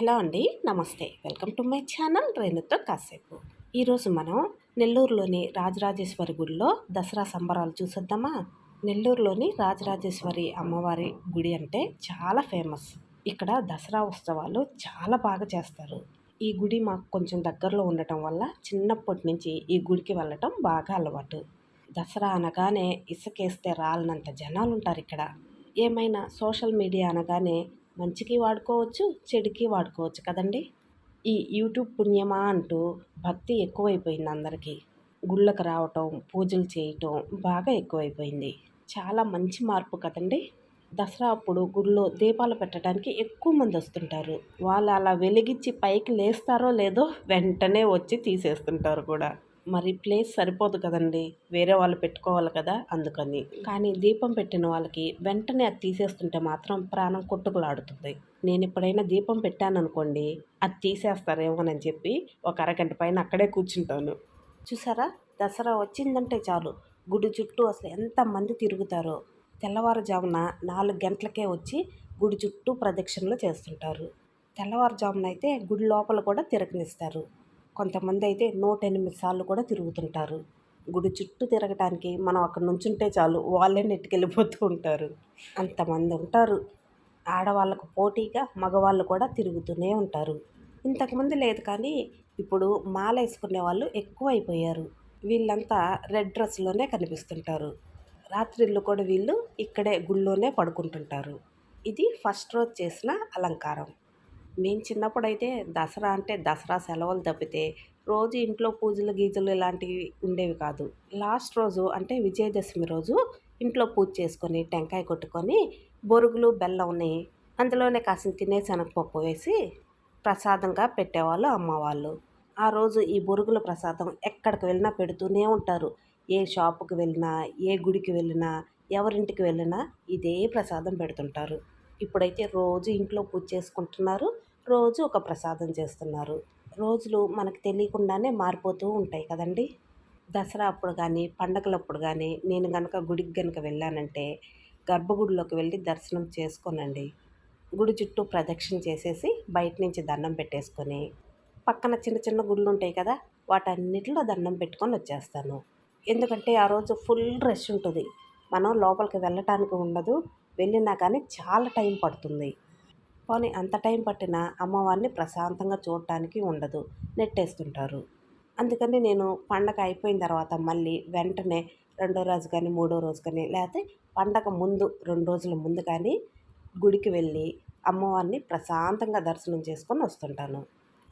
Hello అండి నమస్తే. Welcome to my channel రేణుతో కాసేపు. ఈరోజు మనం నెల్లూరులోని రాజరాజేశ్వరి గుడిలో దసరా సంబరాలు చూసేద్దామా? నెల్లూరులోని రాజరాజేశ్వరి అమ్మవారి గుడి అంటే చాలా ఫేమస్. ఇక్కడ దసరా ఉత్సవాలు చాలా బాగా చేస్తారు. ఈ గుడి మాకు కొంచెం దగ్గరలో ఉండటం వల్ల చిన్నప్పటి నుంచి ఈ గుడికి వెళ్ళటం బాగా అలవాటు. దసరా అనగానే ఇసుకేస్తే రాలనంత జనాలు ఉంటారు ఇక్కడ. ఏమైనా సోషల్ మీడియా అనగానే మంచికి వాడుకోవచ్చు చెడుకి వాడుకోవచ్చు కదండి? ఈ యూట్యూబ్ పుణ్యమా అంటూ భక్తి ఎక్కువైపోయింది అందరికీ. గుళ్ళకు రావటం పూజలు చేయటం బాగా ఎక్కువైపోయింది. చాలా మంచి మార్పు కదండి? దసరా అప్పుడు గుళ్ళో దీపాలు పెట్టడానికి ఎక్కువ మంది వస్తుంటారు. వాళ్ళు అలా వెలిగించి పైకి లేస్తారో లేదో వెంటనే వచ్చి తీసేస్తుంటారు కూడా. మరి ప్లేస్ సరిపోదు కదండి. వేరే వాళ్ళు పెట్టుకోవాలి కదా అందుకని. కానీ దీపం పెట్టిన వాళ్ళకి వెంటనే అది తీసేస్తుంటే మాత్రం ప్రాణం కొట్టుకులాడుతుంది. నేను ఎప్పుడైనా దీపం పెట్టాను అనుకోండి అది తీసేస్తారేమోనని చెప్పి ఒక అరగంట పైన అక్కడే కూర్చుంటాను. చూసారా? దసరా వచ్చిందంటే చాలు. గుడి చుట్టూ అసలు ఎంతమంది తిరుగుతారో. తెల్లవారుజామున నాలుగు గంటలకే వచ్చి గుడి చుట్టూ ప్రదక్షిణలు చేస్తుంటారు. తెల్లవారుజామున అయితే గుడి లోపల కూడా తిరగనిస్తారు. కొంతమంది అయితే నూట ఎనిమిది సార్లు కూడా తిరుగుతుంటారు. గుడి చుట్టూ తిరగటానికి మనం అక్కడ నుంచుంటే చాలు వాళ్ళే నెట్టుకెళ్ళిపోతూ ఉంటారు. అంతమంది ఉంటారు. ఆడవాళ్ళకు పోటీగా మగవాళ్ళు కూడా తిరుగుతూనే ఉంటారు. ఇంతకుముందు లేదు కానీ ఇప్పుడు మాల వేసుకునే వాళ్ళు ఎక్కువైపోయారు. వీళ్ళంతా రెడ్ డ్రెస్లోనే కనిపిస్తుంటారు. రాత్రిళ్ళు కూడా వీళ్ళు ఇక్కడే గుళ్ళోనే పడుకుంటుంటారు. ఇది ఫస్ట్ రోజు చేసిన అలంకారం. మేము చిన్నప్పుడైతే దసరా అంటే దసరా సెలవులు తప్పితే రోజు ఇంట్లో పూజలు గీజలు ఇలాంటివి ఉండేవి కాదు. లాస్ట్ రోజు అంటే విజయదశమి రోజు ఇంట్లో పూజ చేసుకొని టెంకాయ కొట్టుకొని బొరుగులు బెల్లంని అందులోనే కాసిన తినే శనగపప్పు వేసి ప్రసాదంగా పెట్టేవాళ్ళు అమ్మవాళ్ళు. ఆ రోజు ఈ బొరుగుల ప్రసాదం ఎక్కడికి వెళ్ళినా పెడుతూనే ఉంటారు. ఏ షాపుకి వెళ్ళినా ఏ గుడికి వెళ్ళినా ఎవరింటికి వెళ్ళినా ఇదే ప్రసాదం పెడుతుంటారు. ఇప్పుడైతే రోజు ఇంట్లో పూజ చేసుకుంటున్నారు. రోజు ఒక ప్రసాదం చేస్తున్నారు. రోజులు మనకు తెలియకుండానే మారిపోతూ ఉంటాయి కదండి. దసరా అప్పుడు కానీ పండగలప్పుడు కానీ నేను కనుక గుడికి కనుక వెళ్ళానంటే గర్భగుడిలోకి వెళ్ళి దర్శనం చేసుకోనండి. గుడి చుట్టూ ప్రదక్షిణ చేసేసి బయట నుంచి దండం పెట్టేసుకొని పక్కన చిన్న చిన్న గుళ్ళు ఉంటాయి కదా వాటన్నిటిలో దండం పెట్టుకొని వచ్చేస్తాను. ఎందుకంటే ఆ రోజు ఫుల్ రష్ ఉంటుంది. మనం లోపలికి వెళ్ళటానికి ఉండదు. వెళ్ళినా కానీ చాలా టైం పడుతుంది. పోనీ అంత టైం పట్టినా అమ్మవారిని ప్రశాంతంగా చూడటానికి ఉండదు. నెట్టేస్తుంటారు. అందుకని నేను పండగ అయిపోయిన తర్వాత మళ్ళీ వెంటనే రెండో రోజు కానీ మూడో రోజు కానీ లేకపోతే పండగ ముందు రెండు రోజుల ముందు కానీ గుడికి వెళ్ళి అమ్మవారిని ప్రశాంతంగా దర్శనం చేసుకొని వస్తుంటాను.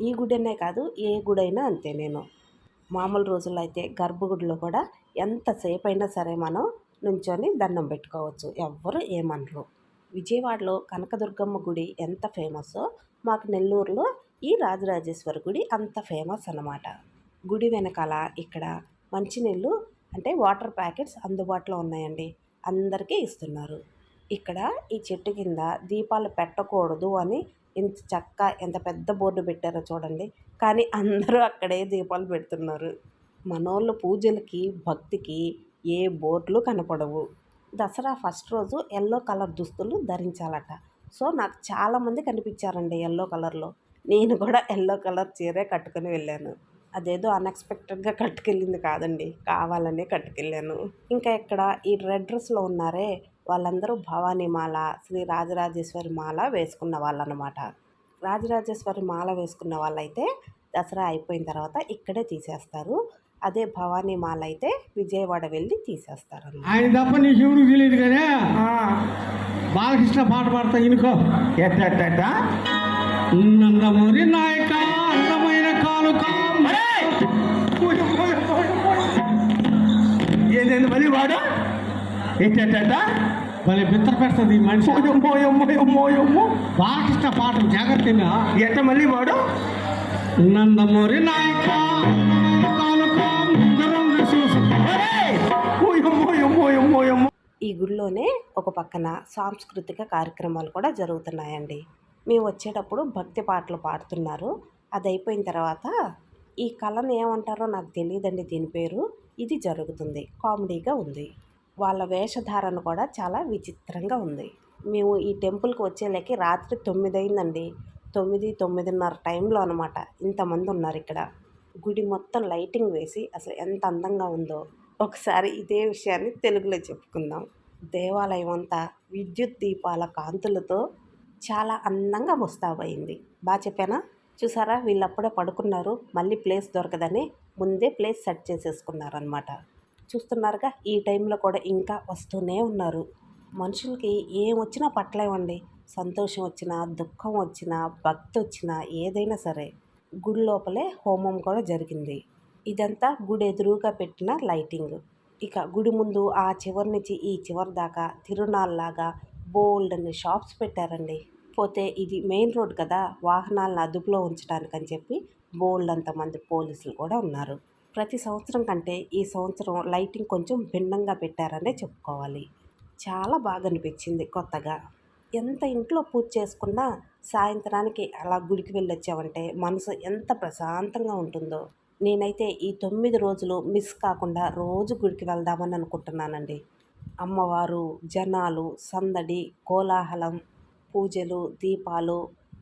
ఈ గుడనే కాదు ఏ గుడైనా అంతే నేను. మామూలు రోజుల్లో అయితే గర్భగుడిలో కూడా ఎంతసేపు అయినా సరే మనం నుంచొని దండం పెట్టుకోవచ్చు. ఎవ్వరు ఏమనరు. విజయవాడలో కనకదుర్గమ్మ గుడి ఎంత ఫేమస్సో మాకు నెల్లూరులో ఈ రాజరాజేశ్వరి గుడి అంత ఫేమస్ అన్నమాట. గుడి వెనకాల ఇక్కడ మంచినీళ్ళు అంటే వాటర్ ప్యాకెట్స్ అందుబాటులో ఉన్నాయండి. అందరికీ ఇస్తున్నారు. ఇక్కడ ఈ చెట్టు కింద దీపాలు పెట్టకూడదు అని ఇంత చక్క ఎంత పెద్ద బోర్డు పెట్టారో చూడండి. కానీ అందరూ అక్కడే దీపాలు పెడుతున్నారు. మనోళ్ళు పూజలకి భక్తికి ఏ బోర్డులు కనపడవు. దసరా ఫస్ట్ రోజు ఎల్లో కలర్ దుస్తులు ధరించాలట. సో నాకు చాలామంది కనిపించారండి ఎల్లో కలర్లో. నేను కూడా ఎల్లో కలర్ చీరే కట్టుకుని వెళ్ళాను. అదేదో అన్ఎక్స్పెక్టెడ్గా కట్టుకెళ్ళింది కాదండి. కావాలనే కట్టుకెళ్ళాను. ఇంకా ఇక్కడ ఈ రెడ్ డ్రెస్లో ఉన్నారే వాళ్ళందరూ భవానీ మాల శ్రీ రాజరాజేశ్వరి మాల వేసుకున్న వాళ్ళనమాట. రాజరాజేశ్వరి మాల వేసుకున్న వాళ్ళైతే దసరా అయిపోయిన తర్వాత ఇక్కడే తీసేస్తారు. అదే భవానీ మాల అయితే విజయవాడ వెళ్ళి తీసేస్తారు ఆయన తప్ప నీ శివుడు తెలియదు కదా? బాలకృష్ణ పాట పాడతా ఇనుకో. ఎట్ట నందమూరి నాయక అందమైన కాలుక ఏంటంటే మళ్ళీ వాడు? ఎట్ట భలే బిత్తర పెడుతుంది ఈ మనిషి. బాలకృష్ణ పాటలు జాగ్రత్తగా ఎట్ట మళ్ళీ వాడు? నందమూరి నాయక ఈ గుడిలోనే ఒక పక్కన సాంస్కృతిక కార్యక్రమాలు కూడా జరుగుతున్నాయండి. మేము వచ్చేటప్పుడు భక్తి పాటలు పాడుతున్నారు. అది అయిపోయిన తర్వాత ఈ కళను ఏమంటారో నాకు తెలియదండి దీని పేరు. ఇది జరుగుతుంది. కామెడీగా ఉంది. వాళ్ళ వేషధారణ కూడా చాలా విచిత్రంగా ఉంది. మేము ఈ టెంపుల్కి వచ్చేలేకి రాత్రి తొమ్మిది అయిందండి తొమ్మిది తొమ్మిదిన్నర టైంలో అనమాట ఇంతమంది ఉన్నారు ఇక్కడ. గుడి మొత్తం లైటింగ్ వేసి అసలు ఎంత అందంగా ఉందో. ఒకసారి ఇదే విషయాన్ని తెలుగులో చెప్పుకుందాం. దేవాలయం అంతా విద్యుత్ దీపాల కాంతులతో చాలా అందంగా ముస్తాబైంది బాగా చెప్పానా? చూసారా? వీళ్ళప్పుడే పడుకున్నారు. మళ్ళీ ప్లేస్ దొరకదని ముందే ప్లేస్ సెట్ చేసేసుకున్నారనమాట చూస్తున్నారుగా ఈ టైంలో కూడా ఇంకా వస్తూనే ఉన్నారు. మనుషులకి ఏం వచ్చినా పట్టలేమండి. సంతోషం వచ్చినా దుఃఖం వచ్చినా భక్తి వచ్చినా ఏదైనా సరే గుడి లోపలే హోమం కూడా జరిగింది. ఇదంతా గుడి ఎదురుగా పెట్టిన లైటింగ్. ఇక గుడి ముందు ఆ చివరి నుంచి ఈ చివరి దాకా తిరునాళ్ళలాగా బోల్డ్ అనే షాప్స్ పెట్టారండి. పోతే ఇది మెయిన్ రోడ్ కదా వాహనాలను అదుపులో ఉంచడానికి అని చెప్పి బోల్డ్ అంతమంది పోలీసులు కూడా ఉన్నారు. ప్రతి సంవత్సరం కంటే ఈ సంవత్సరం లైటింగ్ కొంచెం భిన్నంగా పెట్టారనే చెప్పుకోవాలి. చాలా బాగా అనిపించింది కొత్తగా. ఎంత ఇంట్లో పూజ చేసుకున్నా సాయంత్రానికి అలా గుడికి వెళ్ళొచ్చామంటే మనసు ఎంత ప్రశాంతంగా ఉంటుందో. నేనైతే ఈ తొమ్మిది రోజులు మిస్ కాకుండా రోజు గుడికి వెళ్దామని అనుకుంటున్నానండి. అమ్మవారు జనాలు సందడి కోలాహలం పూజలు దీపాలు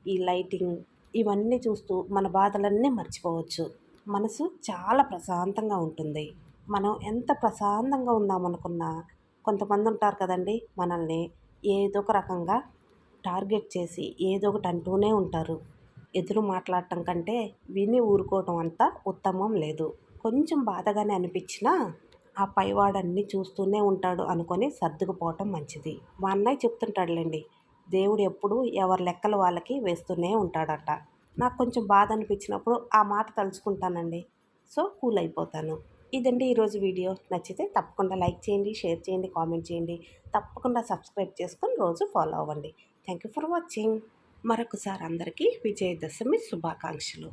ఈ లైటింగ్ ఇవన్నీ చూస్తూ మన బాధలన్నీ మర్చిపోవచ్చు. మనసు చాలా ప్రశాంతంగా ఉంటుంది. మనం ఎంత ప్రశాంతంగా ఉందామనుకున్నా కొంతమంది ఉంటారు కదండి మనల్ని ఏదో ఒక రకంగా టార్గెట్ చేసి ఏదో ఒకటి అంటూనే ఉంటారు. ఎదురు మాట్లాడటం కంటే విని ఊరుకోవటం అంత ఉత్తమం లేదు. కొంచెం బాధగానే అనిపించినా ఆ పైవాడన్ని చూస్తూనే ఉంటాడు అనుకొని సర్దుకుపోవటం మంచిది. మా అన్నయ్య చెప్తుంటాడులేండి దేవుడు ఎప్పుడు ఎవరి లెక్కలు వాళ్ళకి వేస్తూనే ఉంటాడట. నాకు కొంచెం బాధ అనిపించినప్పుడు ఆ మాట తలుచుకుంటానండి. సో కూల్ అయిపోతాను. ఇదండి ఈరోజు వీడియో. నచ్చితే తప్పకుండా లైక్ చేయండి షేర్ చేయండి కామెంట్ చేయండి. తప్పకుండా సబ్స్క్రైబ్ చేసుకొని రోజు ఫాలో అవ్వండి. Thank you for watching. మరొకసారి అందరికీ విజయదశమి శుభాకాంక్షలు.